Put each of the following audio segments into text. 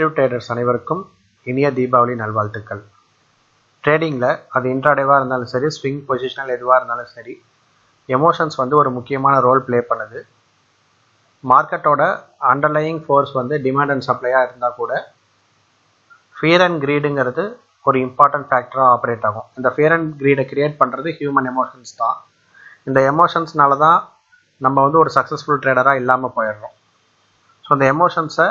Active traders அனைவருக்கும் இனிய தீபாவளி நல்வாழ்த்துக்கள். ட்ரேடிங்கில் அது இன்ட்ராடேவாக இருந்தாலும் சரி ஸ்விங் பொசிஷனல் எதுவாக இருந்தாலும் சரி எமோஷன்ஸ் வந்து ஒரு முக்கியமான ரோல் ப்ளே பண்ணுது. மார்க்கெட்டோட அண்டர்லையிங் ஃபோர்ஸ் வந்து டிமாண்ட் அண்ட் சப்ளையாக இருந்தால் கூட ஃபியர் அண்ட் க்ரீடுங்கிறது ஒரு இம்பார்ட்டன்ட் ஃபேக்டராக ஆப்ரேட் ஆகும். இந்த ஃபியர் அண்ட் க்ரீடை கிரியேட் பண்ணுறது ஹியூமன் எமோஷன்ஸ் தான். இந்த எமோஷன்ஸ்னால தான் நம்ம வந்து ஒரு சக்ஸஸ்ஃபுல் ட்ரேடராக இல்லாமல் போயிடுறோம். ஸோ இந்த எமோஷன்ஸை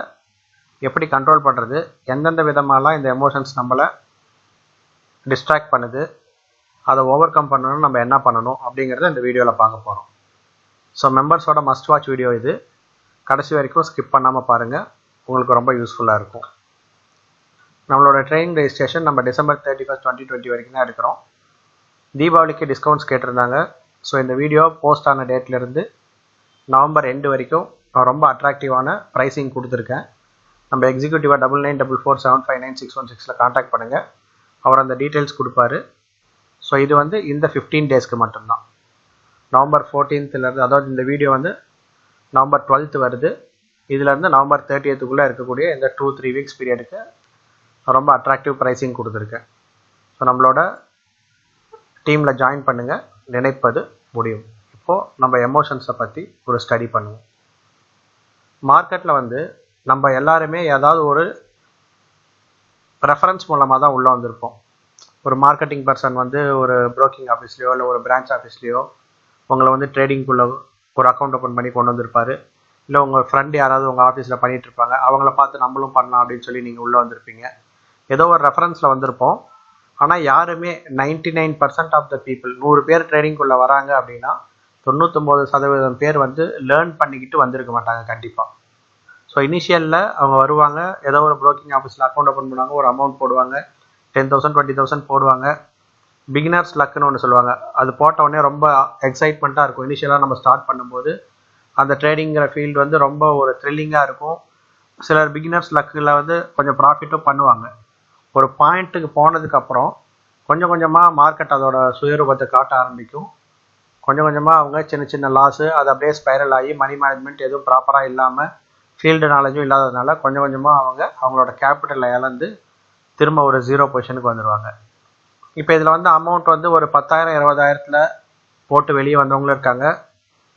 எப்படி கண்ட்ரோல் பண்ணுறது எந்தெந்த விதமாலாம் இந்த எமோஷன்ஸ் நம்மளை டிஸ்ட்ராக்ட் பண்ணுது அதை ஓவர் கம் பண்ணணும்னு நம்ம என்ன பண்ணணும் அப்படிங்கிறத இந்த வீடியோவில் பார்க்க போகிறோம் ஸோ மெம்பர்ஸோட மஸ்ட் வாட்ச் வீடியோ இது. கடைசி வரைக்கும் ஸ்கிப் பண்ணாமல் பாருங்கள் உங்களுக்கு ரொம்ப யூஸ்ஃபுல்லாக இருக்கும். நம்மளோட ட்ரெயின் ரெஜிஸ்ட்ரேஷன் நம்ம December thirty first twenty twenty வரைக்கும் தான் எடுக்கிறோம். தீபாவளிக்கு டிஸ்கவுண்ட்ஸ் கேட்டிருந்தாங்க. ஸோ இந்த வீடியோ போஸ்ட் ஆன டேட்லேருந்து நவம்பர் எண்டு வரைக்கும் நான் ரொம்ப அட்ராக்டிவான ப்ரைஸிங் கொடுத்துருக்கேன். நம்ம எக்ஸிக்யூட்டிவாக double nine double four seven five nine six one சிக்ஸில் காண்டாக்ட் பண்ணுங்கள் அவர் அந்த டீட்டெயில்ஸ் கொடுப்பாரு. ஸோ இது வந்து இந்த ஃபிஃப்டீன் டேஸ்க்கு மட்டும்தான். நவம்பர் ஃபோர்டீன்த்துலேருந்து அதாவது இந்த வீடியோ வந்து நவம்பர் டுவெல்த் வருது. இதுலேருந்து நவம்பர் தேர்ட்டியத்துக்குள்ளே இருக்கக்கூடிய இந்த டூ த்ரீ வீக்ஸ் பீரியடுக்கு ரொம்ப அட்ராக்டிவ் ப்ரைஸிங் கொடுத்துருக்கேன். ஸோ நம்மளோட டீமில் ஜாயின் பண்ணுங்கள் நினைப்பது முடியும். இப்போது நம்ம எமோஷன்ஸை பற்றி ஒரு ஸ்டடி பண்ணுவோம். மார்க்கெட்டில் வந்து நம்ம எல்லாருமே ஏதாவது ஒரு ப்ரெஃபரன்ஸ் மூலமாக தான் உள்ளே வந்திருப்போம். ஒரு மார்க்கெட்டிங் பர்சன் வந்து ஒரு ப்ரோக்கிங் ஆஃபீஸ்லேயோ இல்லை ஒரு பிரான்ச் ஆஃபீஸ்லேயோ உங்களை வந்து ட்ரேடிங்குள்ளே ஒரு அக்கௌண்ட் ஓப்பன் பண்ணி கொண்டு வந்திருப்பாரு. இல்லை உங்கள் ஃப்ரெண்ட் யாராவது உங்கள் ஆஃபீஸில் பண்ணிகிட்டு இருப்பாங்க. அவங்கள பார்த்து நம்மளும் பண்ணலாம் அப்படின்னு சொல்லி நீங்கள் உள்ளே வந்திருப்பீங்க. ஏதோ ஒரு ரெஃபரன்ஸில் வந்திருப்போம். ஆனால் யாருமே ninety nine percent of the people நூறு பேர் ட்ரேடிங்குள்ளே வராங்க அப்படின்னா தொண்ணூத்தொம்பது சதவீதம் பேர் வந்து லேர்ன் பண்ணிக்கிட்டு வந்திருக்க மாட்டாங்க கண்டிப்பாக ஸோ இனிஷியலில் அவங்க வருவாங்க. ஏதோ ஒரு ப்ரோக்கிங் ஆஃபீஸில் அக்கௌண்ட் ஓப்பன் பண்ணுவாங்க. ஒரு அமௌண்ட் போடுவாங்க. டென் தௌசண்ட் டுவெண்ட்டி தௌசண்ட் போடுவாங்க. பிகினர்ஸ் லக்குன்னு ஒன்று சொல்லுவாங்க. அது போட்ட உடனே ரொம்ப எக்ஸைட்மெண்ட்டாக இருக்கும். இனிஷியலாக நம்ம ஸ்டார்ட் பண்ணும்போது. அந்த ட்ரேடிங்கிற ஃபீல்டு வந்து ரொம்ப ஒரு த்ரில்லிங்காக இருக்கும். சிலர் பிகினர்ஸ் லக்கில் வந்து கொஞ்சம் ப்ராஃபிட்டும் பண்ணுவாங்க. ஒரு பாயிண்ட்டுக்கு போனதுக்கப்புறம் கொஞ்சம் கொஞ்சமாக மார்க்கெட் அதோட சுயரூபத்தை காட்ட ஆரம்பிக்கும். கொஞ்சம் கொஞ்சமாக அவங்க சின்ன சின்ன லாஸு அது அப்படியே ஸ்பைரல் ஆகி மணி மேனேஜ்மெண்ட் எதுவும் ப்ராப்பராக இல்லாமல் ஃபீல்டு நாலேஜும் இல்லாததுனால கொஞ்சம் கொஞ்சமாக அவங்க அவங்களோட கேபிட்டலை இழந்து திரும்ப ஒரு ஜீரோ பொசிஷனுக்கு வந்துடுவாங்க இப்போ இதில் வந்து அமௌண்ட் வந்து ஒரு பத்தாயிரம் இருபதாயிரத்தில் போட்டு வெளியே வந்தவங்களும் இருக்காங்க.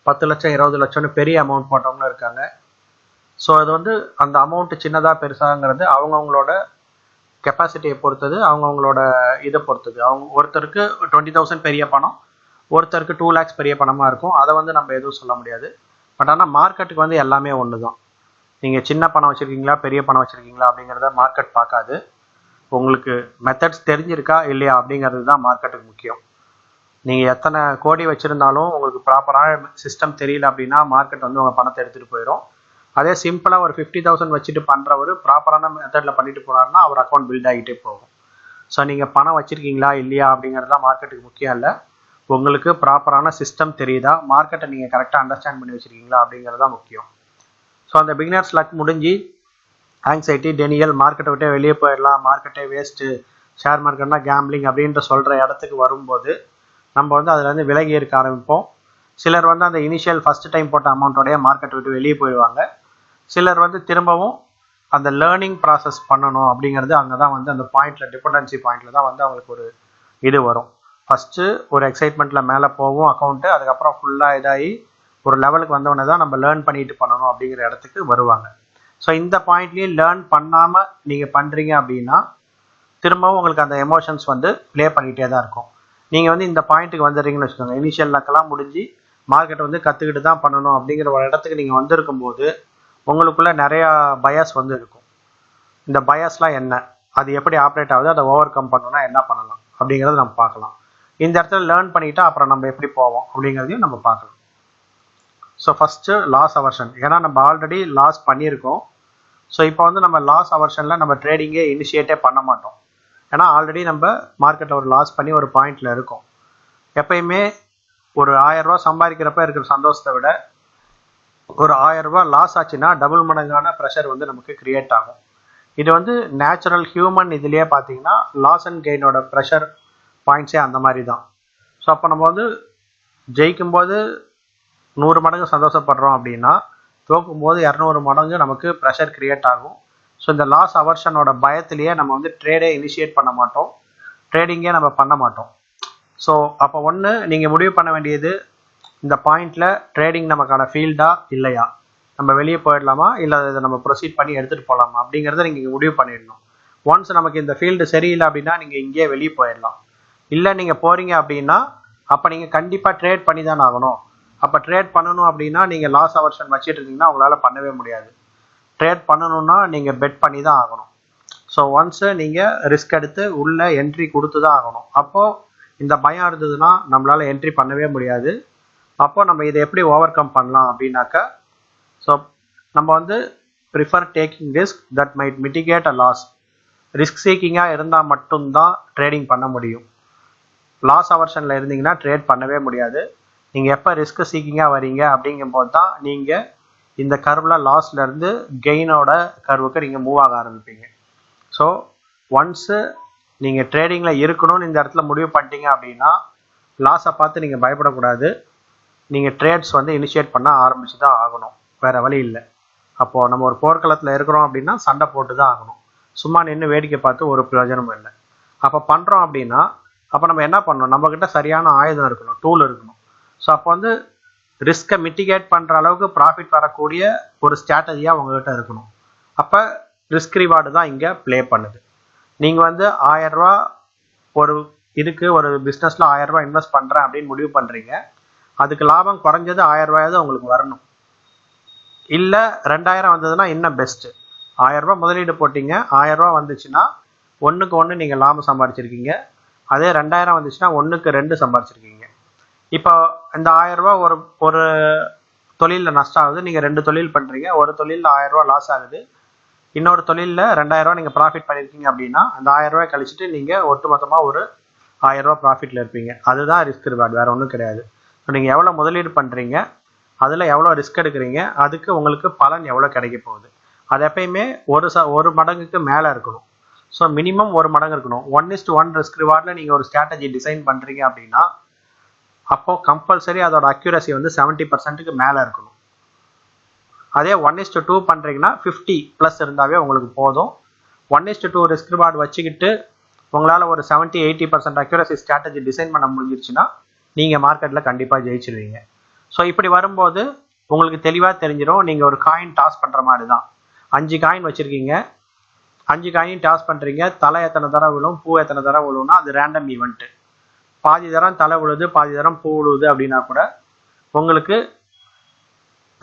பத்து லட்சம் இருபது லட்சம்னு பெரிய அமௌண்ட் போட்டவங்களும் இருக்காங்க. ஸோ அது வந்து அந்த அமௌண்ட்டு சின்னதாக பெருசாங்கிறது அவங்கவுங்களோட கெப்பாசிட்டியை பொறுத்தது அவங்கவுங்களோட இதை பொறுத்தது. அவங்க ஒருத்தருக்கு டுவெண்ட்டி தௌசண்ட் பெரிய பணம் ஒருத்தருக்கு டூ லேக்ஸ் பெரிய பணமாக இருக்கும். அதை வந்து நம்ம எதுவும் சொல்ல முடியாது. பட் ஆனால் மார்க்கெட்டுக்கு வந்து எல்லாமே ஒன்று தான் நீங்கள் சின்ன பணம் வச்சுருக்கீங்களா பெரிய பணம் வச்சுருக்கீங்களா அப்படிங்கிறத மார்க்கெட் பார்க்காது. உங்களுக்கு மெத்தட்ஸ் தெரிஞ்சிருக்கா இல்லையா அப்படிங்கிறது தான் மார்க்கெட்டுக்கு முக்கியம். நீங்கள் எத்தனை கோடி வச்சுருந்தாலும் உங்களுக்கு ப்ராப்பரான சிஸ்டம் தெரியல அப்படின்னா மார்க்கெட் வந்து உங்கள் பணத்தை எடுத்துகிட்டு போயிடும் அதே சிம்பிளாக ஒரு ஃபிஃப்டி தௌசண்ட் வச்சுட்டு பண்ணுறவர் ப்ராப்பரான மெத்தடில் பண்ணிட்டு போனார்னா அவர் அக்கௌண்ட் பில்ட் ஆகிட்டே போகும். ஸோ நீங்கள் பணம் வச்சுருக்கீங்களா இல்லையா அப்படிங்கிறது தான் மார்க்கெட்டுக்கு முக்கியம் இல்லை. உங்களுக்கு ப்ராப்பரான சிஸ்டம் தெரியுதா? மார்க்கெட்டை நீங்கள் கரெக்டாக அண்டர்ஸ்டாண்ட் பண்ணி வச்சுருக்கீங்களா அப்படிங்கிறது தான் முக்கியம். ஸோ அந்த பிகினர்ஸ் லக் முடிஞ்சு ஆங்ஸைட்டி டெனியல் மார்க்கெட்டை விட்டே வெளியே போயிடலாம். மார்க்கெட்டே வேஸ்ட்டு ஷேர் மார்க்கெட்னா கேம்பிளிங் அப்படின்ட்டு சொல்கிற இடத்துக்கு வரும்போது நம்ம வந்து அதுலேருந்து விலகி இருக்க ஆரம்பிப்போம். சிலர் வந்து அந்த இனிஷியல் ஃபஸ்ட் டைம் போட்ட அமௌண்ட்டோடைய மார்க்கெட்டை விட்டு வெளியே போயிடுவாங்க. சிலர் வந்து திரும்பவும் அந்த லேர்னிங் ப்ராசஸ் பண்ணணும் அப்படிங்கிறது அங்கே தான் வந்து அந்த பாயிண்டில் டிபெண்டன்சி பாயிண்டில் தான் வந்து அவங்களுக்கு ஒரு இது வரும். ஃபஸ்ட்டு ஒரு எக்ஸைட்மெண்ட்டில் மேலே போகும் அக்கௌண்ட்டு அதுக்கப்புறம் ஃபுல்லாக இதாகி ஒரு லெவலுக்கு வந்தவொடனே தான் நம்ம லேர்ன் பண்ணிட்டு பண்ணணும் அப்படிங்கிற இடத்துக்கு வருவாங்க. ஸோ இந்த பாயிண்ட்லேயும் லேர்ன் பண்ணாமல் நீங்கள் பண்ணுறீங்க அப்படின்னா திரும்பவும் உங்களுக்கு அந்த எமோஷன்ஸ் வந்து ப்ளே பண்ணிகிட்டே தான் இருக்கும். நீங்கள் வந்து இந்த பாயிண்ட்டுக்கு வந்துடுறீங்கன்னு வச்சுக்கோங்க. இனிஷியல் லக்கெல்லாம் முடிஞ்சு மார்க்கெட்டை வந்து கற்றுக்கிட்டு தான் பண்ணணும் அப்படிங்கிற ஒரு இடத்துக்கு நீங்கள் வந்திருக்கும் போது உங்களுக்குள்ளே நிறையா பயாஸ் வந்து இருக்கும். இந்த பயாஸ்லாம் என்ன? அது எப்படி ஆப்ரேட் ஆகுது? அதை ஓவர் கம் பண்ணணும்னா என்ன பண்ணலாம்? அப்படிங்கிறத நம்ம பார்க்கலாம். இந்த இடத்துல லேர்ன் பண்ணிட்டா அப்புறம் நம்ம எப்படி போவோம்? அப்படிங்கிறதையும் நம்ம பார்க்கலாம். ஸோ ஃபஸ்ட்டு லாஸ் அவர்ஷன் ஏன்னா நம்ம ஆல்ரெடி லாஸ் பண்ணியிருக்கோம். ஸோ இப்போ வந்து நம்ம லாஸ் அவர்ஷனில் நம்ம ட்ரேடிங்கே இனிஷியேட்டே பண்ண மாட்டோம். ஏன்னா ஆல்ரெடி நம்ம மார்க்கெட்டில் ஒரு லாஸ் பண்ணி ஒரு பாயிண்டில் இருக்கோம். எப்பயுமே ஒரு ஆயரூவா சம்பாதிக்கிறப்ப இருக்கிற சந்தோஷத்தை விட ஒரு ஆயரூபா லாஸ் ஆச்சுன்னா டபுள் மடங்கான ப்ரெஷர் வந்து நமக்கு க்ரியேட் ஆகும். இது வந்து நேச்சுரல் ஹியூமன் இதுலேயே பார்த்தீங்கன்னா லாஸ் அண்ட் கெயினோட ப்ரெஷர் பாயிண்ட்ஸே அந்த மாதிரி தான். ஸோ அப்போ நம்ம வந்து ஜெயிக்கும்போது நூறு மடங்கு சந்தோஷப்படுறோம் அப்படின்னா தோக்கும்போது இரநூறு மடங்கு நமக்கு ப்ரெஷர் கிரியேட் ஆகும். ஸோ இந்த லாஸ் அவர்ஷனோட பயத்திலேயே நம்ம வந்து ட்ரேடே இனிஷியேட் பண்ண மாட்டோம். ட்ரேடிங்கே நம்ம பண்ண மாட்டோம். ஸோ அப்போ ஒன்று நீங்கள் முடிவு பண்ண வேண்டியது இந்த பாயிண்டில் ட்ரேடிங் நமக்கான ஃபீல்டா இல்லையா? நம்ம வெளியே போயிடலாமா? இல்லை இதை நம்ம ப்ரொசீட் பண்ணி எடுத்துகிட்டு போகலாமா அப்படிங்கிறத நீங்கள் முடிவு பண்ணிடணும். ஒன்ஸ் நமக்கு இந்த ஃபீல்டு சரியில்லை அப்படின்னா நீங்கள் இங்கேயே வெளியே போயிடலாம். இல்லை நீங்கள் போகிறீங்க அப்படின்னா அப்போ நீங்கள் கண்டிப்பாக ட்ரேட் பண்ணி தான் ஆகணும். அப்போ ட்ரேட் பண்ணணும் அப்படின்னா நீங்கள் லாஸ் அவர்ஷன் வச்சுட்டு இருந்தீங்கன்னா உங்களால் பண்ணவே முடியாது. ட்ரேட் பண்ணணும்னா நீங்கள் பெட் பண்ணி தான் ஆகணும். ஸோ ஒன்ஸு நீங்கள் ரிஸ்க் எடுத்து உள்ளே என்ட்ரி கொடுத்து தான் ஆகணும். அப்போது இந்த பயம் இருந்ததுன்னா நம்மளால் என்ட்ரி பண்ணவே முடியாது. அப்போ நம்ம இதை எப்படி ஓவர் கம் பண்ணலாம் அப்படின்னாக்கா ஸோ நம்ம வந்து prefer taking risk that might mitigate a loss risk சீக்கிங்காக இருந்தால் மட்டும்தான் ட்ரேடிங் பண்ண முடியும். லாஸ் அவர்ஷனில் இருந்தீங்கன்னா ட்ரேட் பண்ணவே முடியாது. நீங்கள் எப்போ ரிஸ்க் சீக்கிங்காக வரீங்க அப்படிங்கும்போது தான் நீங்கள் இந்த கர்வில் லாஸ்லேருந்து கெயினோட கர்வுக்கு நீங்கள் மூவ் ஆக ஆரம்பிப்பீங்க. ஸோ ஒன்ஸு நீங்கள் ட்ரேடிங்கில் இருக்கணும்னு இந்த இடத்துல முடிவு பண்ணிட்டீங்க அப்படின்னா லாஸை பார்த்து நீங்கள் பயப்படக்கூடாது. நீங்கள் ட்ரேட்ஸ் வந்து இனிஷியேட் பண்ண ஆரம்பிச்சு தான் ஆகணும். வேறு வழி இல்லை. அப்போது நம்ம ஒரு போர்க்களத்தில் இருக்கிறோம் அப்படின்னா சண்டை போட்டு தான் ஆகணும். சும்மா நின்று வேடிக்கை பார்த்து ஒரு பிரயோஜனமும் இல்லை. அப்போ பண்ணுறோம் அப்படின்னா அப்போ நம்ம என்ன பண்ணணும்? நம்மக்கிட்ட சரியான ஆயுதம் இருக்கணும் டூல் இருக்கணும். ஸோ அப்போ வந்து ரிஸ்க்கை மிட்டிகேட் பண்ணுற அளவுக்கு ப்ராஃபிட் வரக்கூடிய ஒரு ஸ்ட்ராட்டஜியாக உங்ககிட்ட இருக்கணும். அப்போ ரிஸ்க் ரிவார்டு தான் இங்கே ப்ளே பண்ணுது. நீங்கள் வந்து ஆயரூவா ஒரு இதுக்கு ஒரு பிஸ்னஸில் ஆயரூவா இன்வெஸ்ட் பண்ணுறேன் அப்படின்னு முடிவு பண்ணுறீங்க அதுக்கு லாபம் குறைஞ்சது ஆயரூவாயாவது உங்களுக்கு வரணும். இல்லை ரெண்டாயிரம் வந்ததுன்னா இன்னும் பெஸ்ட்டு ஆயரூபா முதலீடு போட்டிங்க ஆயரூபா வந்துச்சுன்னா ஒன்றுக்கு ஒன்று நீங்கள் லாபம் சம்பாதிச்சிருக்கீங்க அதே ரெண்டாயிரம் வந்துச்சுன்னா ஒன்றுக்கு ரெண்டு சம்பாதிச்சிருக்கீங்க இப்போ இந்த ஆயரூபா ஒரு ஒரு தொழிலில் நஷ்டம் ஆகுது. நீங்கள் ரெண்டு தொழில் பண்ணுறீங்க ஒரு தொழிலில் ஆயரூபா லாஸ் ஆகுது. இன்னொரு தொழிலில் ரெண்டாயிரரூவா நீங்கள் ப்ராஃபிட் பண்ணியிருக்கீங்க அப்படின்னா அந்த ஆயரூவா கழிச்சிட்டு நீங்கள் ஒட்டுமொத்தமாக ஒரு ஆயரூவா ப்ராஃபிட்டில் இருப்பீங்க. அதுதான் ரிஸ்க் ரிவார்டு வேறு ஒன்றும் கிடையாது. ஸோ நீங்கள் எவ்வளோ முதலீடு பண்ணுறீங்க அதில் எவ்வளோ ரிஸ்க் எடுக்கிறீங்க அதுக்கு உங்களுக்கு பலன் எவ்வளோ கிடைக்க போகுது. அது எப்பயுமே ஒரு ச ஒரு மடங்குக்கு மேலே இருக்கணும். ஸோ மினிமம் ஒரு மடங்கு இருக்கணும். One is to one risk ரிவார்டில் நீங்கள் ஒரு ஸ்ட்ராட்டஜி டிசைன் பண்ணுறீங்க அப்படின்னா அப்போது கம்பல்சரி அதோட அக்யூரசி வந்து செவன்ட்டி பர்சன்ட்டுக்கு மேலே இருக்கணும். அதே ஒன் இஸ்டு டூ பண்ணுறீங்கன்னா ஃபிஃப்டி ப்ளஸ் இருந்தாவே உங்களுக்கு போதும். One is to two risk reward வச்சுக்கிட்டு உங்களால் ஒரு seventy eighty percent accuracy strategy design பண்ண முடிஞ்சிருச்சுன்னா நீங்கள் மார்க்கெட்டில் கண்டிப்பாக ஜெயிச்சிருவீங்க. ஸோ இப்படி வரும்போது உங்களுக்கு தெளிவாக தெரிஞ்சிடும் நீங்கள் ஒரு காயின் டாஸ் பண்ணுற மாதிரி தான் அஞ்சு காயின் வச்சுருக்கீங்க. அஞ்சு காயின் டாஸ் பண்ணுறீங்க தலை எத்தனை தடவை விழும்? பூ எத்தனை தடவை விழும்னா அது ரேண்டம் ஈவெண்ட்டு பாதி தரம் தலை விழுது பாதி தரம் பூ விழுது அப்படின்னா கூட உங்களுக்கு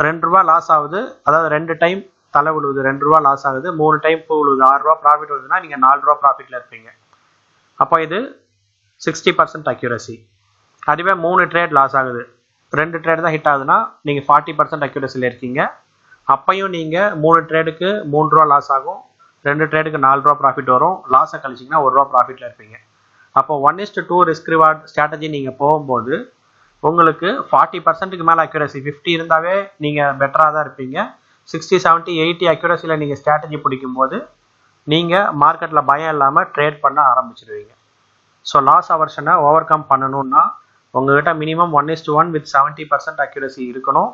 ரெண்டு ரூபா லாஸ் ஆகுது. அதாவது ரெண்டு டைம் தலை விழுவுது ரெண்டு ரூபா லாஸ் ஆகுது. மூணு டைம் பூ விழுவுது ஆறு ரூபா ப்ராஃபிட் வருதுன்னா நீங்கள் நாலு ரூபா ப்ராஃபிட்டில் இருப்பீங்க. அப்போ இது சிக்ஸ்டி பர்சன்ட் அக்யூரசி அதுவே மூணு ட்ரேட் லாஸ் ஆகுது. ரெண்டு ட்ரேட் தான் ஹிட் ஆகுதுன்னா நீங்கள் ஃபார்ட்டி பர்சன்ட் அக்யூரஸியில் இருக்கீங்க. அப்பையும் நீங்கள் மூணு ட்ரேடுக்கு மூணு ரூபா லாஸ் ஆகும். ரெண்டு ட்ரேடுக்கு நாலு ரூபா ப்ராஃபிட் வரும். லாஸை கழிச்சிங்கன்னா ஒரு ரூபா ப்ராஃபிட்டில் இருப்பீங்க. அப்போ one is to two risk reward strategy நீங்கள் போகும்போது உங்களுக்கு ஃபார்ட்டி பர்சன்ட்டுக்கு மேலே அக்யூரசி ஃபிஃப்டி இருந்தாவே நீங்கள் பெட்டராக தான் இருப்பீங்க. சிக்ஸ்டி செவன்ட்டி எயிட்டி அக்யூரஸியில் நீங்கள் ஸ்ட்ராட்டஜி பிடிக்கும்போது நீங்கள் மார்க்கெட்டில் பயம் இல்லாமல் ட்ரேட் பண்ண ஆரம்பிச்சிடுவீங்க ஸோ லாஸ் அவர்ஷனை ஓவர் கம் பண்ணணும்னா உங்ககிட்ட minimum one is to one with seventy percent accuracy இருக்கணும்.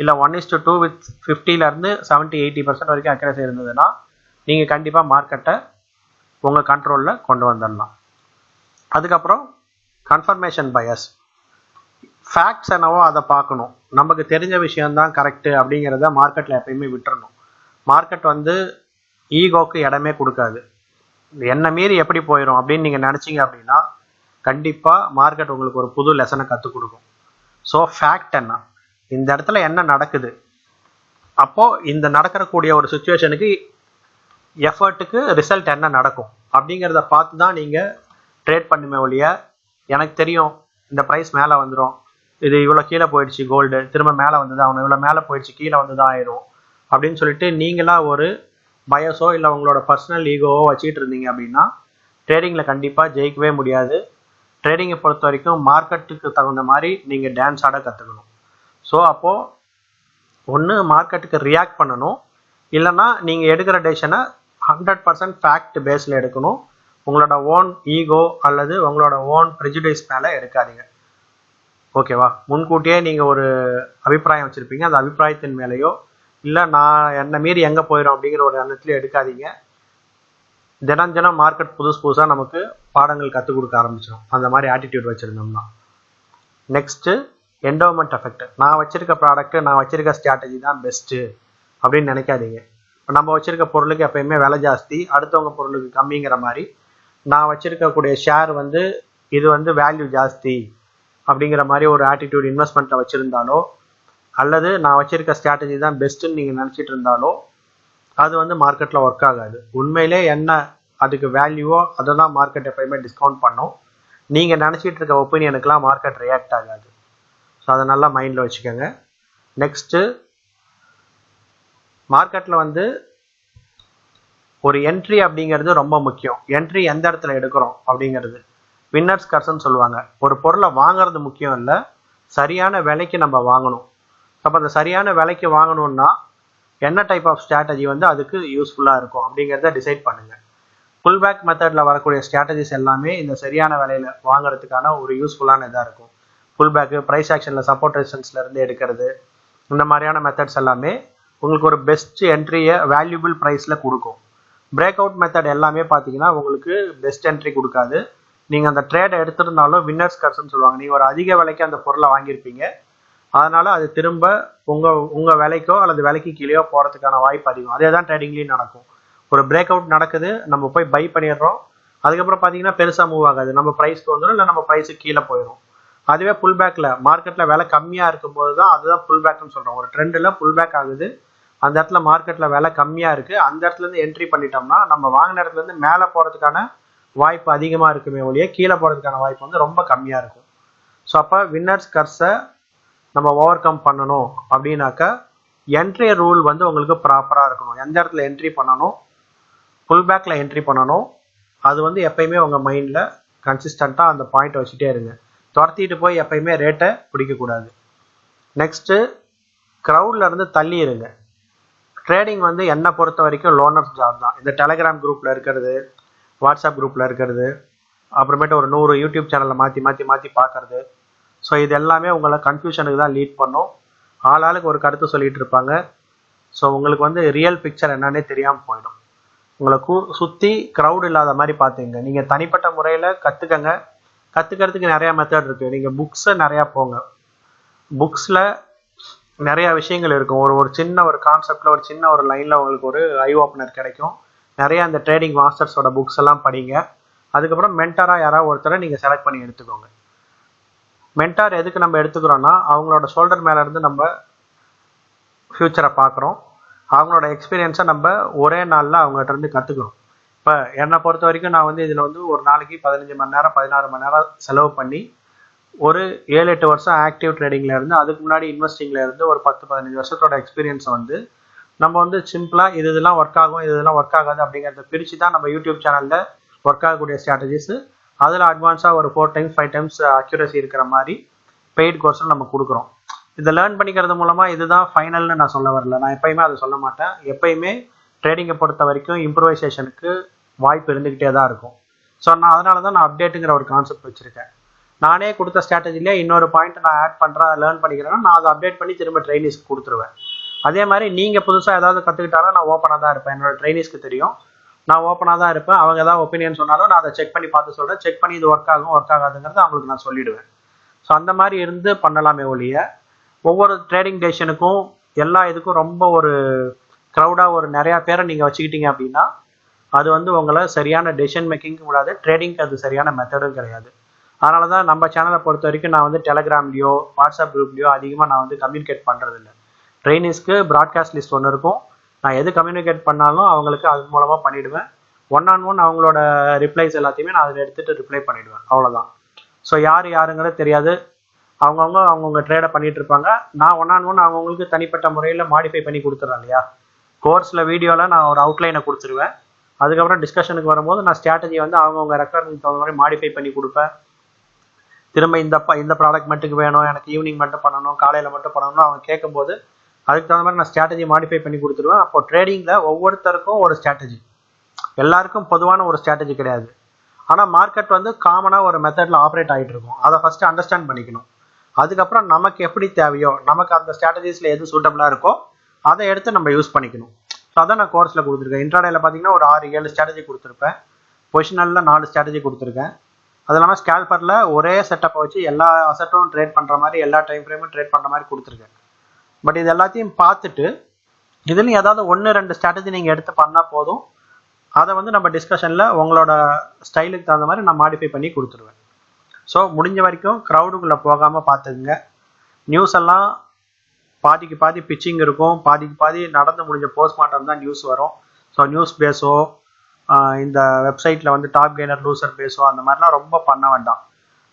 இல்லை one is to two with ஃபிஃப்டிலேருந்து seventy eighty percent வரைக்கும் அக்யூரசி இருந்ததுன்னா நீங்கள் கண்டிப்பாக மார்க்கெட்டை உங்கள் கண்ட்ரோலில் கொண்டு வந்துடலாம் அதுக்கப்புறம் கன்ஃபர்மேஷன் பயஸ் ஃபேக்ட்ஸ் என்னவோ அதை பார்க்கணும். நமக்கு தெரிஞ்ச விஷயம்தான் கரெக்டு அப்படிங்கிறத மார்க்கெட்டில் எப்பயுமே விட்டுறணும். மார்க்கெட் வந்து ஈகோக்கு இடமே கொடுக்காது. என்ன மீறி எப்படி போயிடும் அப்படின்னு நீங்கள் நினச்சிங்க அப்படின்னா கண்டிப்பாக மார்க்கெட் உங்களுக்கு ஒரு புது லெசனை கற்றுக் கொடுக்கும். ஸோ ஃபேக்ட் என்ன? இந்த இடத்துல என்ன நடக்குது? அப்போது இந்த நடக்கக்கூடிய ஒரு சுச்சுவேஷனுக்கு எஃபர்ட்டுக்கு ரிசல்ட் என்ன நடக்கும்? அப்படிங்கிறத பார்த்து தான் நீங்கள் ட்ரேட் பண்ணுமே ஒழிய எனக்கு தெரியும் இந்த ப்ரைஸ் மேலே வந்துடும் இது இவ்வளோ கீழே போயிடுச்சு கோல்டு திரும்ப மேலே வந்தது அவனை இவ்வளோ மேலே போயிடுச்சு கீழே வந்தது ஆயிரும். அப்படின்னு சொல்லிட்டு நீங்களாக ஒரு பயஸோ இல்லை உங்களோட பர்சனல் ஈகோவோ வச்சுக்கிட்டு இருந்தீங்க அப்படின்னா ட்ரேடிங்கில் கண்டிப்பாக ஜெயிக்கவே முடியாது. ட்ரேடிங்கை பொறுத்த வரைக்கும் மார்க்கெட்டுக்கு தகுந்த மாதிரி நீங்கள் டான்ஸ் ஆட கற்றுக்கணும் ஸோ அப்போது ஒன்று மார்க்கெட்டுக்கு ரியாக்ட் பண்ணணும். இல்லைன்னா நீங்கள் எடுக்கிற டெசிஷனை ஹண்ட்ரட் பர்சன்ட் ஃபேக்ட் பேஸில் எடுக்கணும். உங்களோட ஓன் ஈகோ அல்லது உங்களோட ஓன் ப்ரெஜுடைஸ் மேலே எடுக்காதீங்க. ஓகேவா முன்கூட்டியே நீங்கள் ஒரு அபிப்பிராயம் வச்சுருப்பீங்க. அந்த அபிப்பிராயத்தின் மேலேயோ இல்லை நான் என்னை மீறி எங்கே போயிடும் அப்படிங்கிற ஒரு எண்ணத்துலையும் எடுக்காதீங்க. தினம் தினம் மார்க்கெட் புதுசு புதுசாக நமக்கு பாடங்கள் கற்றுக் கொடுக்க ஆரம்பிச்சிடும் அந்த மாதிரி ஆட்டிடியூட் வச்சுருந்தோம்னா. நெக்ஸ்ட்டு என்டோமெண்ட் எஃபெக்ட் நான் வச்சிருக்க ப்ராடக்ட்டு நான் வச்சிருக்க ஸ்ட்ராட்டஜி தான் பெஸ்ட்டு அப்படின்னு நினைக்காதீங்க. இப்போ நம்ம வச்சிருக்க பொருளுக்கு எப்பயுமே விலை ஜாஸ்தி அடுத்தவங்க பொருளுக்கு கம்மிங்கிற மாதிரி நான் வச்சிருக்கக்கூடிய ஷேர் வந்து இது வந்து வேல்யூ ஜாஸ்தி அப்படிங்கிற மாதிரி ஒரு ஆட்டிடியூட் இன்வெஸ்ட்மெண்ட்டில் வச்சுருந்தாலோ அல்லது நான் வச்சிருக்க ஸ்ட்ராட்டஜி தான் பெஸ்ட்டுன்னு நீங்கள் நினச்சிட்டு இருந்தாலோ அது வந்து மார்க்கெட்டில் ஒர்க் ஆகாது. உண்மையிலே என்ன அதுக்கு வேல்யூவோ அதை தான் மார்க்கெட் எப்பயுமே டிஸ்கவுண்ட் பண்ணும். நீங்கள் நினச்சிட்டு இருக்க ஒப்பீனியனுக்கெலாம் மார்க்கெட் ரியாக்ட் ஆகாது. ஸோ அதை நல்லா மைண்டில் வச்சுக்கோங்க. நெக்ஸ்ட்டு மார்க்கெட்டில் வந்து ஒரு என்ட்ரி அப்படிங்கிறது ரொம்ப முக்கியம். என்ட்ரி எந்த இடத்துல எடுக்கிறோம் அப்படிங்கிறது. வின்னர்ஸ் கர்சன் சொல்லுவாங்க. ஒரு பொருளை வாங்குறது முக்கியம் இல்லை. சரியான விலைக்கு நம்ம வாங்கணும். அப்போ அந்த சரியான விலைக்கு வாங்கணும்னா என்ன டைப் ஆஃப் ஸ்ட்ராட்டஜி வந்து அதுக்கு யூஸ்ஃபுல்லாக இருக்கும் அப்படிங்கிறத டிசைட் பண்ணுங்கள் புல் பேக் மெத்தடில் வரக்கூடிய ஸ்ட்ராட்டஜிஸ் எல்லாமே இந்த சரியான விலையில் வாங்குறதுக்கான ஒரு யூஸ்ஃபுல்லான இதாக இருக்கும். புல் பேக்கு ப்ரைஸ் ஆக்ஷனில் சப்போர்ட் ரெசிஸ்டன்ஸ்லேருந்து எடுக்கிறது. இந்த மாதிரியான மெத்தட்ஸ் எல்லாமே உங்களுக்கு ஒரு பெஸ்ட் என்ட்ரியை வேல்யூபிள் ப்ரைஸில் கொடுக்கும். பிரேக் அவுட் மெத்தட் எல்லாமே பார்த்தீங்கன்னா உங்களுக்கு பெஸ்ட் என்ட்ரி கொடுக்காது. நீங்கள் அந்த ட்ரேடை எடுத்திருந்தாலும் வின்னர்ஸ் கர்ஸ்ன்னு சொல்லுவாங்க. நீங்கள் ஒரு அதிக விலைக்கு அந்த பொருளை வாங்கியிருப்பீங்க. அதனால் அது திரும்ப உங்கள் உங்கள் விலைக்கோ அல்லது விலைக்கு கீழேயோ போகிறதுக்கான வாய்ப்பு அதிகம். அதே தான் ட்ரேடிங்லேயும் நடக்கும். ஒரு பிரேக் அவுட் நடக்குது நம்ம போய் பை பண்ணிடுறோம். அதுக்கப்புறம் பார்த்தீங்கன்னா பெருசாக மூவ் ஆகாது. நம்ம ப்ரைஸ்க்கு வந்துடும் இல்லை நம்ம ப்ரைஸுக்கு கீழே போயிடும் அதுவே புல் பேக்கில் மார்க்கெட்டில் விலை கம்மியாக இருக்கும்போது தான் அதுதான் புல் பேக்னு சொல்கிறோம் ஒரு ட்ரெண்டில் புல் பேக் ஆகுது. அந்த இடத்துல மார்க்கெட்டில் விலை கம்மியாக இருக்குது அந்த இடத்துலேருந்து என்ட்ரி பண்ணிட்டோம்னா நம்ம வாங்கின இடத்துலேருந்து மேலே போகிறதுக்கான வாய்ப்பு அதிகமாக இருக்குமே ஒழிய கீழே போகிறதுக்கான வாய்ப்பு வந்து ரொம்ப கம்மியாக இருக்கும். ஸோ அப்போ வின்னர்ஸ் கர்ஸை நம்ம ஓவர் கம் பண்ணணும் அப்படின்னாக்கா என்ட்ரி ரூல் வந்து உங்களுக்கு ப்ராப்பராக இருக்கணும். எந்த இடத்துல என்ட்ரி பண்ணணும்? ஃபுல் பேக்கில் என்ட்ரி பண்ணணும். அது வந்து எப்பயுமே உங்கள் மைண்டில் கன்சிஸ்டண்ட்டாக அந்த பாயிண்ட் வச்சுட்டே இருங்க. துரத்திட்டு போய் எப்பயுமே ரேட்டை பிடிக்கக்கூடாது. நெக்ஸ்ட்டு க்ரௌட்லேருந்து தள்ளி இருங்க. ட்ரேடிங் வந்து என்னை பொறுத்த வரைக்கும் லோனர்ஸ் ஜாப் தான். இந்த டெலகிராம் குரூப்பில் இருக்கிறது வாட்ஸ்அப் குரூப்பில் இருக்கிறது அப்புறமேட்டு ஒரு நூறு யூடியூப் சேனலில் மாற்றி மாற்றி மாற்றி பார்க்கறது ஸோ இது எல்லாமே உங்களை கன்ஃபியூஷனுக்கு தான் லீட் பண்ணும். ஆள் ஆளுக்கு ஒரு கருத்து சொல்லிகிட்டு இருப்பாங்க. ஸோ உங்களுக்கு வந்து ரியல் பிக்சர் என்னன்னே தெரியாமல் போயிடும். உங்களை கூ சுற்றி க்ரௌட் இல்லாத மாதிரி பார்த்துங்க நீங்கள் தனிப்பட்ட முறையில் கற்றுக்கங்க கற்றுக்கிறதுக்கு நிறையா மெத்தட் இருக்குது நீங்கள் புக்ஸை நிறையா போங்க. புக்ஸில் நிறையா விஷயங்கள் இருக்கும். ஒரு ஒரு சின்ன ஒரு கான்செப்டில் ஒரு சின்ன ஒரு லைனில் உங்களுக்கு ஒரு ஐ ஓப்பனர் கிடைக்கும். நிறைய அந்த ட்ரேடிங் மாஸ்டர்ஸோட புக்ஸ் எல்லாம் படிங்க. அதுக்கப்புறம் மென்டராக யாராவது ஒருத்தரை நீங்கள் செலக்ட் பண்ணி எடுத்துக்கோங்க. மென்டார் எதுக்கு நம்ம எடுத்துக்கிறோன்னா அவங்களோட ஷோல்டர் மேலேருந்து நம்ம ஃப்யூச்சரை பார்க்குறோம். அவங்களோட எக்ஸ்பீரியன்ஸை நம்ம ஒரே நாளில் அவங்ககிட்ட இருந்து கற்றுக்குறோம் இப்போ என்னை பொறுத்த வரைக்கும் நான் வந்து இதில் வந்து ஒரு நாளைக்கு பதினஞ்சு மணி நேரம் பதினாறு மணி நேரம் செலவு பண்ணி ஒரு ஏழு எட்டு வருஷம் ஆக்டிவ் ட்ரேடிங்கில் இருந்து அதுக்கு முன்னாடி இன்வெஸ்டிங்கில் இருந்து ஒரு பத்து பதினஞ்சு வருஷத்தோட எக்ஸ்பீரியன்ஸை வந்து நம்ம வந்து சிம்பிளாக இது இதெல்லாம் ஒர்க் ஆகும் இது இதெல்லாம் ஒர்க் ஆகாது அப்படிங்கிறத பிரித்து தான் நம்ம யூடியூப் சேனலில் ஒர்க் ஆகக்கூடிய ஸ்ட்ராட்டஜிஸு அதில் அட்வான்ஸாக ஒரு four times five times accuracy இருக்கிற மாதிரி பெய்ட் கோர்ஸில் நம்ம கொடுக்குறோம். இதை லேர்ன் பண்ணிக்கிறது மூலமாக இதுதான் ஃபைனல்னு நான் சொல்ல வரல. நான் எப்பயுமே அதை சொல்ல மாட்டேன். எப்பயுமே ட்ரேடிங்கை பொறுத்த வரைக்கும் இம்ப்ரூவைசேஷனுக்கு வாய்ப்பு இருந்துக்கிட்டே தான் இருக்கும். ஸோ நான் அதனால தான் நான் அப்டேட்டுங்கிற ஒரு கான்செப்ட் வச்சுருக்கேன். நானே கொடுத்த ஸ்ட்ராட்டஜிலே இன்னொரு பாயிண்ட் நான் ஆட் பண்ணுறேன் லேர்ன் பண்ணிக்கிறேன்னா நான் அதை அப்டேட் பண்ணி திரும்ப ட்ரைனிஸ்க்கு கொடுத்துருவேன். அதே மாதிரி நீங்கள் புதுசாக ஏதாவது கற்றுக்கிட்டாலும் நான் ஓப்பனாக தான் இருப்பேன். என்னோட ட்ரைனிஸ்க்கு தெரியும். நான் ஓப்பனாக தான் இருப்பேன். அவங்க ஏதாவது ஒப்பீனியன் சொன்னாலும் நான் அதை செக் பண்ணி பார்த்து சொல்கிறேன் செக் பண்ணி இது ஒர்க் ஆகும் ஒர்க் ஆகாதுங்கிறத அவங்களுக்கு நான் சொல்லிடுவேன். ஸோ அந்த மாதிரி இருந்து பண்ணலாமே ஒழிய ஒவ்வொரு ட்ரேடிங் டேஷனுக்கும் எல்லா இதுக்கும் ரொம்ப ஒரு க்ரௌடாக ஒரு நிறையா பேரை நீங்கள் வச்சுக்கிட்டீங்க அப்படின்னா அது வந்து உங்களை சரியான டெசிஷன் மேக்கிங் கூடாது ட்ரேடிங்க்கு அது சரியான மெத்தடும் கிடையாது. அதனால தான் நம்ம சேனலை பொறுத்த வரைக்கும் நான் வந்து டெலகிராம்லேயோ வாட்ஸ்அப் குரூப்லேயோ அதிகமாக நான் வந்து கம்யூனிகேட் பண்ணுறதில்ல ட்ரெயினிஸ்க்கு ப்ராட்காஸ்ட் லிஸ்ட் ஒன்று இருக்கும். நான் எது கம்யூனிகேட் பண்ணாலும் அவங்களுக்கு அது மூலமாக பண்ணிவிடுவேன் ஒன் ஆன் ஒன் அவங்களோட ரிப்ளைஸ் எல்லாத்தையுமே நான் அதில் எடுத்துகிட்டு ரிப்ளை பண்ணிவிடுவேன் அவ்வளோதான் ஸோ யார் யாருங்கிறது தெரியாது. அவங்கவுங்க அவங்கவுங்க ட்ரேடை பண்ணிகிட்டு இருப்பாங்க. நான் ஒன் ஆன் ஒன் அவங்கவுங்களுக்கு தனிப்பட்ட முறையில் மாடிஃபை பண்ணி கொடுத்துட்றேன் இல்லையா? கோர்ஸில் வீடியோவில் நான் ஒரு அவுட்லைனை கொடுத்துருவேன். அதுக்கப்புறம் டிஸ்கஷனுக்கு வரும்போது நான் ஸ்ட்ராட்டஜி வந்து அவங்கவுங்க ரெக்கார்டுக்கு தகுந்த மாதிரி மாடிஃபை பண்ணி கொடுப்பேன். திரும்ப இந்த ப இந்த ப்ராடக்ட் மட்டும் வேணும் எனக்கு ஈவினிங் மட்டும் பண்ணணும் காலையில் மட்டும் பண்ணணும் அவங்க கேட்கும்போது அதுக்கு தகுந்த மாதிரி நான் ஸ்ட்ராட்டஜி மாடிஃபை பண்ணி கொடுத்துருவேன் அப்போ ட்ரேடிங்கில் ஒவ்வொருத்தருக்கும் ஒரு ஸ்ட்ராட்டஜி எல்லாருக்கும் பொதுவான ஒரு ஸ்ட்ராட்டஜி கிடையாது. ஆனால் மார்க்கெட் வந்து காமனாக ஒரு மெத்தடில் ஆப்ரேட் ஆகிட்டு இருக்கும். அதை ஃபஸ்ட்டு அண்டர்ஸ்டாண்ட் பண்ணிக்கணும். அதுக்கப்புறம் நமக்கு எப்படி தேவையோ நமக்கு அந்த ஸ்ட்ராட்டஜிஸில் எது சூட்டபிளாக இருக்கோ அதை எடுத்து நம்ம யூஸ் பண்ணிக்கணும். ஸோ அதான் நான் கோர்ஸில் கொடுத்துருக்கேன். இன்ட்ராடேல பார்த்தீங்கன்னா ஒரு ஆறு ஏழு ஸ்ட்ராட்டஜி கொடுத்துருப்பேன். பொசிஷனலில் நாலு ஸ்ட்ராட்டஜி கொடுத்துருக்கேன். அது இல்லாமல் ஸ்கேல்பரில் ஒரே செட்டப்பை வச்சு எல்லா அசட்டும் ட்ரேட் பண்ணுற மாதிரி எல்லா டைம் ஃப்ரேமும் ட்ரேட் பண்ணுற மாதிரி கொடுத்துருக்கேன். பட் இது எல்லாத்தையும் பார்த்துட்டு இதுலையும் ஏதாவது ஒன்று ரெண்டு ஸ்ட்ராட்டஜி நீங்கள் எடுத்து பண்ணால் போதும். அதை வந்து நம்ம டிஸ்கஷனில் உங்களோட ஸ்டைலுக்கு தகுந்த மாதிரி நான் மாடிஃபை பண்ணி கொடுத்துருவேன். ஸோ முடிஞ்ச வரைக்கும் க்ரௌடுக்குள்ளே போகாமல் பார்த்துக்குங்க. நியூஸ் எல்லாம் பாதிக்கு பாதி பிச்சிங் இருக்கும். பாதிக்கு பாதி நடந்து முடிஞ்ச போஸ்ட்மார்ட்டம் தான் நியூஸ் வரும். ஸோ நியூஸ் பேஸோ இந்த வெப்சைட்டில் வந்து டாப் கெய்னர் லூசர் பேஸோ அந்த மாதிரிலாம் ரொம்ப பண்ண வேண்டாம்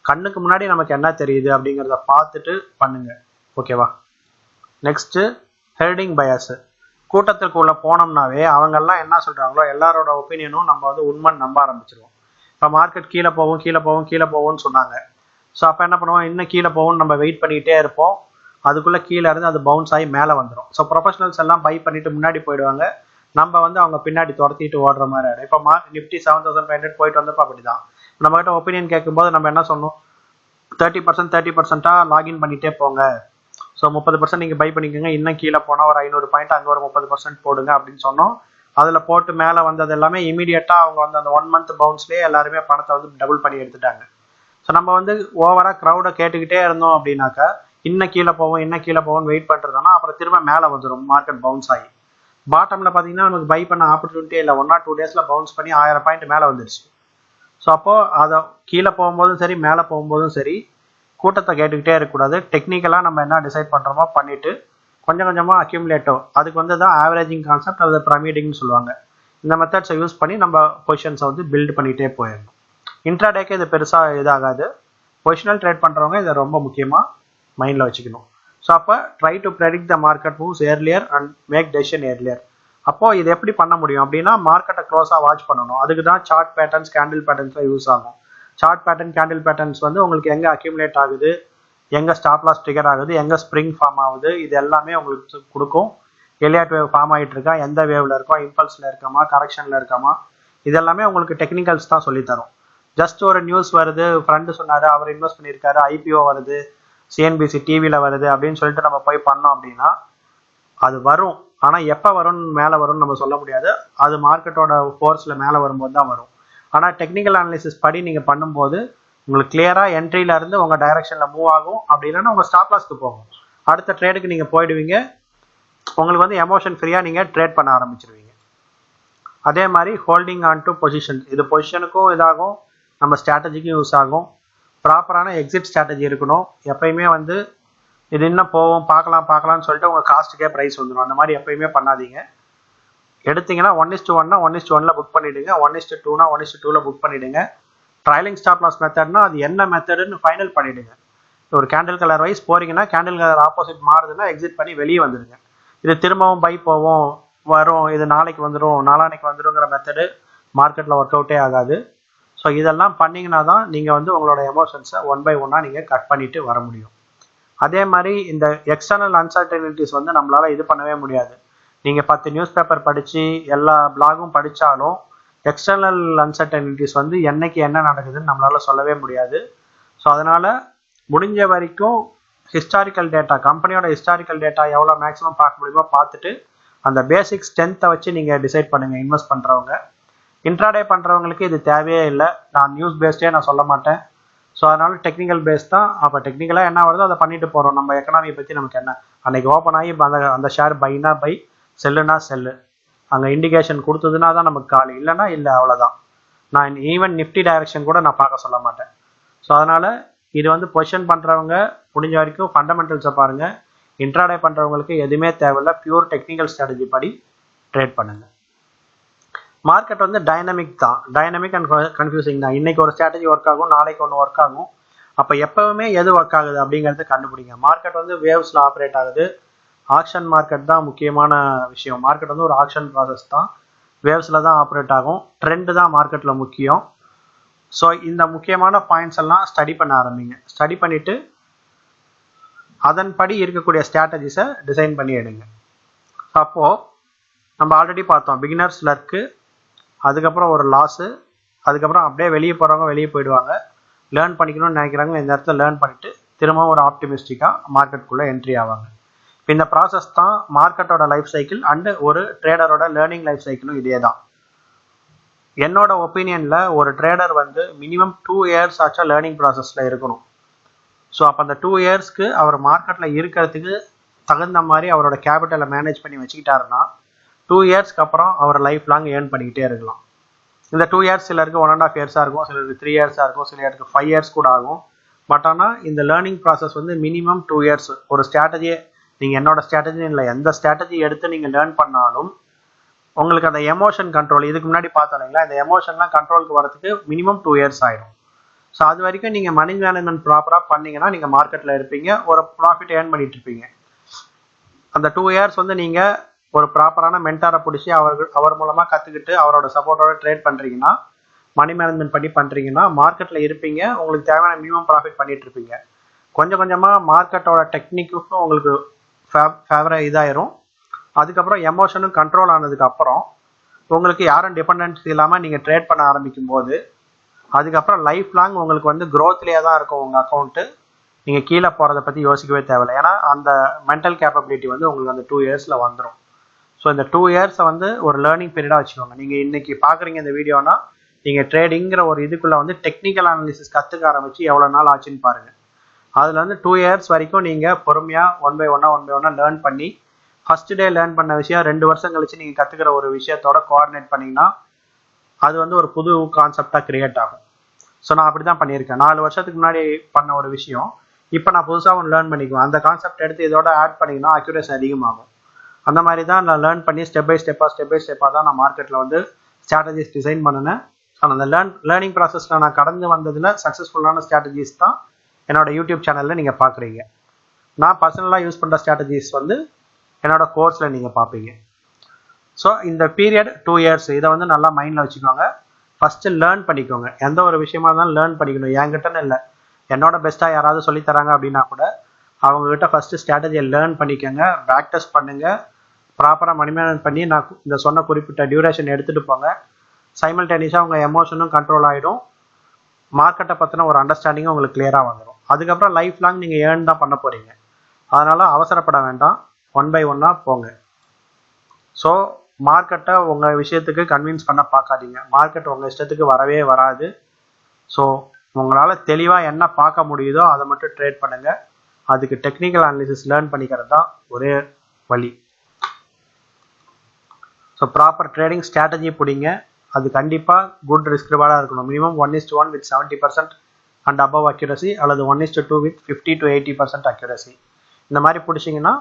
கண்ணுக்கு முன்னாடி நமக்கு என்ன தெரியுது அப்படிங்கிறத பார்த்துட்டு பண்ணுங்க. ஓகேவா நெக்ஸ்ட்டு ஹெர்டிங் பயாஸு கூட்டத்துக்குள்ளே போனோம்னாவே அவங்கெல்லாம் என்ன சொல்கிறாங்களோ எல்லாரோட ஒப்பீனியனும் நம்ம வந்து உண்மைன்னு நம்ப ஆரம்பிச்சிருவோம். இப்போ மார்க்கெட் கீழே போகும் கீழே போகும் கீழே போகும்னு சொன்னாங்க. ஸோ அப்போ என்ன பண்ணுவோம்? இன்னும் கீழே போகும்னு நம்ம வெயிட் பண்ணிக்கிட்டே இருப்போம். அதுக்குள்ளே கீழே இருந்து அது பவுன்ஸ் ஆகி மேலே வந்துடும் ஸோ ப்ரொஃபஷனல்ஸ் எல்லாம் பை பண்ணிட்டு முன்னாடி போயிடுவாங்க. நம்ம வந்து அவங்க பின்னாடி துரத்திட்டு ஓடுற மாதிரி ஆயிடும். இப்போ மா Nifty seven thousand five hundred போயிட்டு வந்தப்போ அப்படிதான். நம்ம கிட்ட ஒப்பீனியன் கேட்கும்போது நம்ம என்ன சொன்னோம்? தேர்ட்டி பர்சன்ட் தேர்ட்டி பர்சன்ட்டாக லாகின் பண்ணிகிட்டே போங்க. ஸோ முப்பது பர்சன்ட் நீங்கள் பை பண்ணிக்கோங்க. இன்னும் கீழே போனால் ஒரு ஐநூறு பாயிண்ட் அங்கே ஒரு முப்பது பர்சன்ட் போடுங்க அப்படின்னு சொன்னோம். அதில் போட்டு மேலே வந்தது எல்லாமே இமீடியட்டாக அவங்க வந்து அந்த ஒன் மந்த் பவுன்ஸ்லேயே எல்லாருமே பணத்தை வந்து டபுள் பண்ணி எடுத்துட்டாங்க. ஸோ நம்ம வந்து ஓவராக க்ரௌடை கேட்டுக்கிட்டே இருந்தோம் அப்படின்னாக்கா இன்னும் கீழே போவோம் இன்னும் கீழே போவோம்னு வெயிட் பண்ணுறதுனா அப்புறம் திரும்ப மேலே வந்துடும் மார்க்கெட் பவுன்ஸ் ஆகி. பாட்டமில் பார்த்தீங்கன்னா உனக்கு பை பண்ண ஆப்பர்ச்சுனிட்டியே இல்லை. ஒன் ஆர் டூ டேஸில் பவுன்ஸ் பண்ணி ஆயிரம் பாயிண்ட் மேலே வந்துருச்சு. ஸோ அப்போது அதை கீழே போகும்போதும் சரி மேலே போகும்போதும் சரி கூட்டத்தை கேட்டுக்கிட்டே இருக்கக்கூடாது. டெக்னிக்கலாக நம்ம என்ன டிசைட் பண்ணுறோமோ பண்ணிவிட்டு கொஞ்சம் கொஞ்சமாக அக்யூமுலேட்டோ அதுக்கு வந்து தான் ஆவரேஜிங் கான்செப்ட் அது ப்ரமீடிங்னு சொல்லுவாங்க. இந்த மெத்தட்ஸை யூஸ் பண்ணி நம்ம பொசிஷன்ஸை வந்து பில்ட் பண்ணிகிட்டே போயிடணும். இன்ட்ராடேக்கு இது பெருசாக இதாகாது. பொசிஷனல் ட்ரேட் பண்ணுறவங்க இதை ரொம்ப முக்கியமாக மைண்டில் வச்சுக்கணும். ஸோ அப்போ try to predict the market moves earlier and make decision earlier அப்போது இது எப்படி பண்ண முடியும்? அப்படின்னா மார்க்கெட்டை க்ளோஸாக வாட்ச் பண்ணணும். அதுக்கு தான் சார்ட் பேட்டர்ன்ஸ் கேண்டில் பேட்டர்ன்ஸ்லாம் யூஸ் ஆகும். சார்ட் பேட்டர்ன் கேண்டில் பேட்டர்ன்ஸ் வந்து உங்களுக்கு எங்கே அக்யூமுலேட் ஆகுது? எங்கே ஸ்டாப் லாஸ் ட்ரிகர் ஆகுது? எங்கே ஸ்ப்ரிங் ஃபார்ம் ஆகுது? இது எல்லாமே உங்களுக்கு கொடுக்கும். எலியாட் வேவ் ஃபார்ம் ஆகிட்டு இருக்கா? எந்த வேவ்ல இருக்கோம் இம்பல்ஸில் இருக்காமா? கரெக்ஷனில் இருக்காமா? இதெல்லாமே உங்களுக்கு டெக்னிக்கல்ஸ் தான் சொல்லித்தரும் ஜஸ்ட் ஒரு நியூஸ் வருது. ஃப்ரெண்டு சொன்னார் அவர் இன்வெஸ்ட் பண்ணியிருக்காரு. ஐபிஓ வருது. சிஎன்பிசி டிவியில் வருது அப்படின்னு சொல்லிட்டு நம்ம போய் பண்ணோம் அப்படின்னா அது வரும். ஆனால் எப்போ வரும்னு மேலே வரும்னு நம்ம சொல்ல முடியாது. அது மார்க்கெட்டோட ஃபோர்ஸில் மேலே வரும்போது தான் வரும். ஆனால் டெக்னிக்கல் அனாலிசிஸ் படி நீங்கள் பண்ணும்போது உங்களுக்கு கிளியராக என்ட்ரியில இருந்து உங்கள் டைரக்ஷனில் மூவ் ஆகும். அப்படி இல்லைன்னா உங்கள் ஸ்டாப் லாஸ்க்கு போகும். அடுத்த ட்ரேடுக்கு நீங்கள் போயிடுவீங்க. உங்களுக்கு வந்து எமோஷன் ஃப்ரீயாக நீங்கள் ட்ரேட் பண்ண ஆரம்பிச்சிருவீங்க. அதே மாதிரி ஹோல்டிங் ஆன் டு பொசிஷன் இது பொசிஷனுக்கும் இதாகும். நம்ம ஸ்ட்ராட்டஜிக்கும் யூஸ் ஆகும். ப்ராப்பரான எக்ஸிட் ஸ்ட்ராட்டஜி இருக்கணும். எப்பயுமே வந்து இது என்ன போவோம் பார்க்கலாம் பார்க்கலாம்னு சொல்லிட்டு உங்கள் காஸ்ட்டுக்கே ப்ரைஸ் வந்துடும் அந்த மாதிரி எப்பயுமே பண்ணாதீங்க. எடுத்தீங்கன்னா ஒன் இஸ்ட் ஒன்னா ஒன் இஸ்ட் ஒன்ல புக் பண்ணிடுங்க. ஒன் இஸ்ட் டூனா ஒன் இஸ்ட் டூவில் புக் பண்ணிடுங்க. ட்ரைலிங் ஸ்டாப் லாஸ் மெத்தட்னா அது என்ன மெத்தடுன்னு ஃபைனல் பண்ணிடுங்க. ஒரு கேண்டில் கலர் வைஸ் போறீங்கன்னா கேண்டில் கலர் ஆப்போசிட் மாறுதுன்னா எக்ஸிட் பண்ணி வெளியே வந்துடுங்க. இது திரும்பவும் பை போவோம் வரும் இது நாளைக்கு வந்துடும் நாளானைக்கு வந்துடுங்கிற மெத்தடு மார்க்கெட்டில் ஒர்க் அவுட்டே ஆகாது. ஸோ இதெல்லாம் பண்ணிங்கன்னா தான் நீங்கள் வந்து உங்களோட எமோஷன்ஸை ஒன் பை ஒன்னாக நீங்கள் கட் பண்ணிட்டு வர முடியும். அதே மாதிரி இந்த எக்ஸ்டர்னல் அன்சர்டனிட்டிஸ் வந்து நம்மளால் இது பண்ணவே முடியாது. நீங்கள் பத்து நியூஸ் பேப்பர் படித்து எல்லா பிளாகும் படித்தாலும் எக்ஸ்டர்னல் அன்சர்டனிட்டிஸ் வந்து என்னைக்கு என்ன நடக்குதுன்னு நம்மளால் சொல்லவே முடியாது. ஸோ அதனால் முடிஞ்ச வரைக்கும் ஹிஸ்டாரிக்கல் டேட்டா கம்பெனியோட ஹிஸ்டாரிக்கல் டேட்டா எவ்வளோ மேக்ஸிமம் பார்க்க முடியுமோ பார்த்துட்டு அந்த பேசிக் ஸ்ட்ரென்த்தை வச்சு நீங்கள் டிசைட் பண்ணுங்கள் இன்வெஸ்ட் பண்ணுறவங்க இன்ட்ராடே பண்ணுறவங்களுக்கு இது தேவையே இல்லை. நான் நியூஸ் பேஸ்டே நான் சொல்ல மாட்டேன். ஸோ அதனால டெக்னிக்கல் பேஸ் தான். அப்போ டெக்னிக்கலாக என்ன வருதோ அதை பண்ணிட்டு போகிறோம் நம்ம எக்கனாமியை பற்றி நமக்கு என்ன? அன்னைக்கு ஓப்பன் ஆகி அந்த அந்த ஷேர் பைனா பை செல்லுனா செல்லு அங்கே இண்டிகேஷன் கொடுத்ததுன்னா தான் நமக்கு காலி. இல்லைன்னா இல்லை அவ்வளோதான் நான் ஈவன் நிஃப்டி டைரக்ஷன் கூட நான் பார்க்க சொல்ல மாட்டேன். ஸோ அதனால் இது வந்து பொசிஷன் பண்ணுறவங்க முடிஞ்ச வரைக்கும் ஃபண்டமெண்டல்ஸை பாருங்கள் இன்ட்ராடே பண்ணுறவங்களுக்கு எதுவுமே தேவையில்ல. பியூர் டெக்னிக்கல் ஸ்ட்ராட்டஜி படி ட்ரேட் பண்ணுங்கள் மார்க்கெட் வந்து டைனமிக் தான். டைனமிக் அண்ட் கன்ஃபியூசிங் தான். இன்னைக்கு ஒரு ஸ்ட்ராட்டஜி ஒர்க் ஆகும் நாளைக்கு ஒன்று ஒர்க் ஆகும். அப்போ எப்பவுமே எது ஒர்க் ஆகுது அப்படிங்கிறது கண்டுபிடிங்க. மார்க்கெட் வந்து வேவ்ஸில் ஆப்ரேட் ஆகுது. ஆக்ஷன் மார்க்கெட் தான் முக்கியமான விஷயம். மார்க்கெட் வந்து ஒரு ஆக்ஷன் ப்ராசஸ் தான். வேவ்ஸில் தான் ஆப்ரேட் ஆகும். ட்ரெண்டு தான் மார்க்கெட்டில் முக்கியம். ஸோ இந்த முக்கியமான பாயிண்ட்ஸ் எல்லாம் ஸ்டடி பண்ண ஆரம்பிங்க. ஸ்டடி பண்ணிவிட்டு அதன்படி இருக்கக்கூடிய ஸ்ட்ராட்டஜிஸை டிசைன் பண்ணி எடுங்க. அப்போது நம்ம ஆல்ரெடி பார்த்தோம். பிகினர்ஸ் லர்க்கு அதுக்கப்புறம் ஒரு லாஸு அதுக்கப்புறம் அப்படியே வெளியே போகிறவங்க வெளியே போயிடுவாங்க. லேர்ன் பண்ணிக்கணும்னு நினைக்கிறாங்க இந்த இடத்துல லேர்ன் பண்ணிவிட்டு திரும்பவும் ஒரு ஆப்டிமிஸ்டிக்காக மார்க்கெட்டுக்குள்ளே என்ட்ரி ஆவாங்க. இந்த ப்ராசஸ் தான் மார்க்கெட்டோட லைஃப் சைக்கிள் அண்டு ஒரு ட்ரேடரோட லேர்னிங் லைஃப் சைக்கிளும் இதே தான். என்னோட ஒப்பீனியனில் ஒரு ட்ரேடர் வந்து மினிமம் டூ இயர்ஸ் ஆச்சா லேர்னிங் ப்ராசஸில் இருக்கணும். ஸோ அப்போ அந்த டூ இயர்ஸ்க்கு அவர் மார்க்கெட்டில் இருக்கிறதுக்கு தகுந்த மாதிரி அவரோட கேபிட்டலை மேனேஜ் பண்ணி வச்சுக்கிட்டாருன்னா டூ இயர்ஸ்க்கு அப்புறம் அவர் லைஃப் லாங் ஏர்ன் பண்ணிக்கிட்டே இருக்கலாம். இந்த டூ இயர்ஸ் சிலருக்கு ஒன் அண்ட் ஆஃப் இயர்ஸாக இருக்கும் சிலருக்கு த்ரீ இயர்ஸாக இருக்கும் சிலருக்கு ஃபைவ் இயர்ஸ் கூட ஆகும். பட் ஆனால் இந்த லேர்னிங் ப்ராசஸ் வந்து மினிமம் டூ இயர்ஸ் ஒரு ஸ்ட்ராட்டஜியை நீங்கள் என்னோட ஸ்ட்ராட்டஜி இல்லை எந்த ஸ்ட்ராட்டஜி எடுத்து நீங்கள் லேர்ன் பண்ணாலும் உங்களுக்கு அந்த எமோஷன் கண்ட்ரோல் இதுக்கு முன்னாடி பார்த்தோம் இல்லைங்களா இந்த எமோஷன்லாம் கண்ட்ரோலுக்கு வரதுக்கு மினிமம் டூ இயர்ஸ் ஆகிடும் ஸோ அது வரைக்கும் நீங்கள் மணி மேனேஜ்மெண்ட் ப்ராப்பராக பண்ணீங்கன்னா நீங்கள் மார்க்கெட்டில் இருப்பீங்க ஒரு ப்ராஃபிட் ஏர்ன் பண்ணிட்டு இருப்பீங்க. அந்த டூ இயர்ஸ் வந்து நீங்கள் ஒரு ப்ராப்பரான மென்டாரை பிடிச்சி அவர்கள் அவர் மூலமாக கற்றுக்கிட்டு அவரோட சப்போர்ட்டோட ட்ரேட் பண்ணுறீங்கன்னா மணி மேனேஜ்மெண்ட் பண்ணி பண்ணுறீங்கன்னா மார்க்கெட்டில் இருப்பீங்க உங்களுக்கு தேவையான மினிமம் ப்ராஃபிட் பண்ணிட்டு இருப்பீங்க. கொஞ்சம் கொஞ்சமாக மார்க்கெட்டோட டெக்னிக்கும் உங்களுக்கு ஃபேவர இதாயிரும். அதுக்கப்புறம் எமோஷனும் கண்ட்ரோல் ஆனதுக்கு அப்புறம் உங்களுக்கு யாரும் டிபெண்டன்ஸ் இல்லாமல் நீங்கள் ட்ரேட் பண்ண ஆரம்பிக்கும் போது அதுக்கப்புறம் லைஃப் லாங் உங்களுக்கு வந்து க்ரோத்லேயே தான் இருக்கும் உங்கள் அக்கௌண்ட்டு நீங்கள் கீழே போகிறத பற்றி யோசிக்கவே தேவையில்லை. ஏன்னா அந்த மென்டல் கேப்பபிலிட்டி வந்து உங்களுக்கு அந்த டூ இயர்ஸில் வந்துடும் ஸோ இந்த டூ இயர்ஸை வந்து ஒரு லேர்னிங் பீரியடாக வச்சுக்கோங்க. நீங்கள் இன்னைக்கு பார்க்குறீங்க இந்த வீடியோனா நீங்கள் ட்ரேடிங்கிற ஒரு இதுக்குள்ளே வந்து டெக்னிக்கல் அனாலிசிஸ் கற்றுக்க ஆரம்பித்து எவ்வளோ நாள் ஆச்சுன்னு பாருங்கள் அதில் வந்து டூ இயர்ஸ் வரைக்கும் நீங்கள் பொறுமையாக ஒன் பை ஒன்னாக ஒன் பை ஒன்னாக லேர்ன் பண்ணி ஃபர்ஸ்ட் டே லேர்ன் பண்ண விஷயம் ரெண்டு வருஷம் கழிச்சு நீங்கள் கற்றுக்கிற ஒரு விஷயத்தோட கோஆர்டினேட் பண்ணிங்கன்னா அது வந்து ஒரு புது கான்செப்டாக கிரியேட் ஆகும். ஸோ நான் அப்படி தான் பண்ணியிருக்கேன். நாலு வருஷத்துக்கு முன்னாடி பண்ண ஒரு விஷயம். இப்போ நான் புதுசாக ஒன்று லேர்ன் பண்ணிக்குவேன். அந்த கான்செப்ட் எடுத்து இதோட ஆட் பண்ணிங்கன்னா அக்யூரேசி அதிகமாகும். அந்த மாதிரி தான் நான் லேர்ன் பண்ணி ஸ்டெப் பை ஸ்டெப்பாக ஸ்டெப் பை ஸ்டெப்பாக தான் நான் மார்க்கெட்டில் வந்து ஸ்ட்ராட்டஜிஸ் டிசைன் பண்ணினேன். ஸோ அந்த லேர்ன் லேர்னிங் ப்ராசஸில் நான் கடந்து வந்ததில் சக்ஸஸ்ஃபுல்லான ஸ்ட்ராட்டஜிஸ் தான் என்னோட யூடியூப் சேனலில் நீங்கள் பார்க்குறீங்க நான் பர்சனலாக யூஸ் பண்ணுற ஸ்ட்ராட்டஜிஸ் வந்து என்னோட கோர்ஸில் நீங்கள் பார்ப்பீங்க ஸோ இந்த பீரியட் டூ இயர்ஸ் இதை வந்து நல்லா மைண்டில் வச்சுக்கோங்க. ஃபஸ்ட்டு லேர்ன் பண்ணிக்கோங்க. எந்த ஒரு விஷயமா இருந்தாலும் லேர்ன் பண்ணிக்கணும். என்கிட்டன்னு இல்லை. என்னோட பெஸ்ட்டாக யாராவது சொல்லித் தராங்க அப்படின்னா கூட அவங்கக்கிட்ட ஃபஸ்ட்டு ஸ்ட்ராட்டஜியை லேர்ன் பண்ணிக்கோங்க. ப்ராக்டிஸ் பண்ணுங்கள் ப்ராப்பராக மணிமேனேஜ் பண்ணி நான் இந்த சொன்ன குறிப்பிட்ட டியூரேஷன் எடுத்துகிட்டு போங்க. சைமல்டேனியஸாக உங்கள் எமோஷனும் கண்ட்ரோல் ஆகிடும் மார்க்கெட்டை பற்றின ஒரு அண்டர்ஸ்டாண்டிங்கும் உங்களுக்கு கிளியராக வந்துடும் அதுக்கப்புறம் லைஃப் லாங் நீங்கள் ஏர்ன் தான் பண்ண போகிறீங்க அதனால் அவசரப்பட வேண்டாம். ஒன் பை ஒன்னாக போங்க. ஸோ மார்க்கெட்டை உங்கள் விஷயத்துக்கு கன்வின்ஸ் பண்ண பார்க்காதீங்க. மார்க்கெட் உங்கள் இஷ்டத்துக்கு வரவே வராது. ஸோ உங்களால் தெளிவாக என்ன பார்க்க முடியுதோ அதை மட்டும் ட்ரேட் பண்ணுங்கள் அதுக்கு டெக்னிக்கல் அனாலிசிஸ் லேர்ன் பண்ணிக்கிறது தான் ஒரே வழி. ஸோ ப்ராப்பர் ட்ரேடிங் ஸ்ட்ராட்டஜி பிடிங்க. அது கண்டிப்பாக குட் ரிஸ்க் ரிவார்டாக இருக்கணும். Minimum one is one with seventy percent and above accuracy அல்லது one is two with fifty to eighty percent accuracy இந்த மாதிரி பிடிச்சிங்கன்னா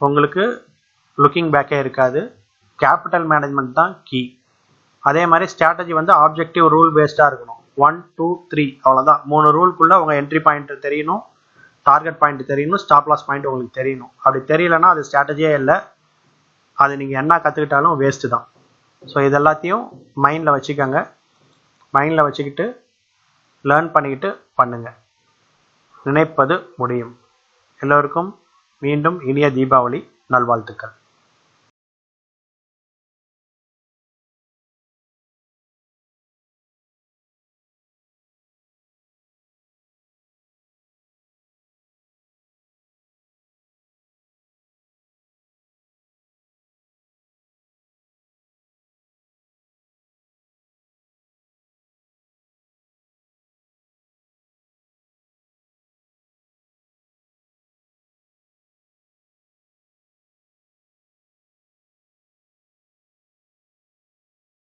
உங்களுக்கு லுக்கிங் பேக்கே இருக்காது. கேபிட்டல் மேனேஜ்மெண்ட் தான் கீ அதே மாதிரி ஸ்ட்ராட்டஜி வந்து ஆப்ஜெக்டிவ் ரூல் பேஸ்டாக இருக்கணும். ஒன் டூ த்ரீ அவ்வளோதான் மூணு ரூல்குள்ளே உங்கள் என்ட்ரி பாயிண்ட் தெரியணும். டார்கெட் பாயிண்ட் தெரியணும். ஸ்டாப் லாஸ் பாயிண்ட் உங்களுக்கு தெரியணும். அப்படி தெரியலன்னா அது ஸ்ட்ராட்டஜியே இல்லை. அது நீங்கள் என்ன கற்றுக்கிட்டாலும் வேஸ்ட்டு தான். ஸோ இது எல்லாத்தையும் மைண்டில் வச்சுக்கோங்க. மைண்டில் வச்சுக்கிட்டு லேர்ன் பண்ணிக்கிட்டு பண்ணுங்கள் நினைப்பது முடியும். எல்லோருக்கும் மீண்டும் இனிய தீபாவளி நல்வாழ்த்துக்கள்.